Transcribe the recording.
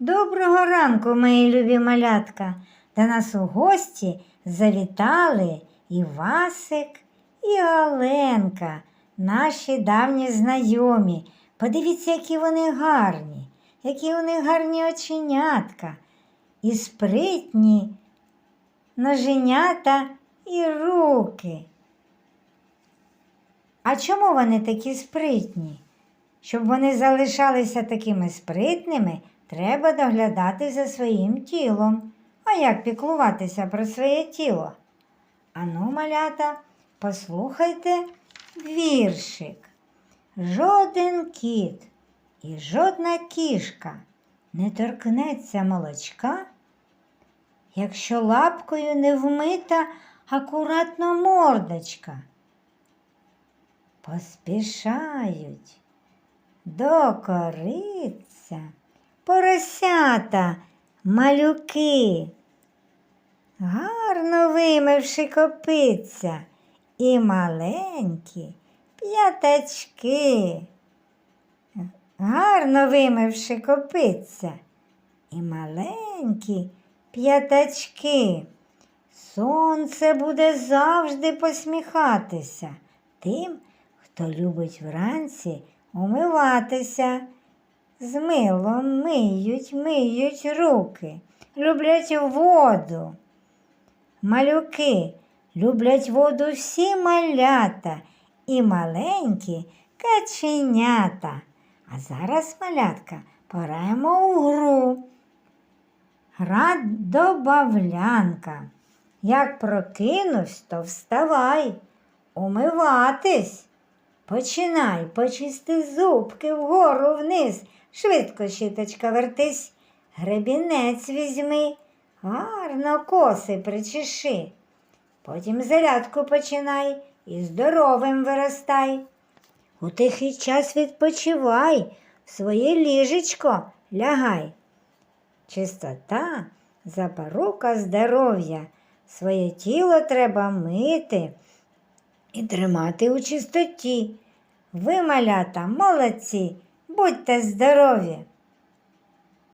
Доброго ранку, мої любі малятка. До нас у гості завітали і Васик, і Оленка, наші давні знайомі. Подивіться, які вони гарні, які них гарні оченятка, і спритні ноженята і руки. А чому вони такі спритні? Щоб вони залишалися такими спритними, треба доглядати за своїм тілом. А як піклуватися про своє тіло? Ану, малята, послухайте віршик. Жоден кіт і жодна кішка не торкнеться молочка, якщо лапкою не вмита акуратно мордочка. Поспішають до кориця поросята, малюки, гарно вимивши копиця і маленькі п'ятачки, гарно вимивши копиця і маленькі п'ятачки. Сонце буде завжди посміхатися тим, хто любить вранці умиватися. З милом миють, миють руки, люблять воду. Малюки люблять воду всі малята і маленькі каченята. А зараз, малятка, пораємо у гру. Гра добавлянка. Як прокинусь, то вставай, умиватись. Починай, почисти зубки вгору вниз, швидко щіточка вертись, гребінець візьми, гарно коси причеши. Потім зарядку починай і здоровим виростай. У тихий час відпочивай, в своє ліжечко лягай. Чистота запорука здоров'я, своє тіло треба мити і тримати у чистоті. Ви, малята, молодці, будьте здорові!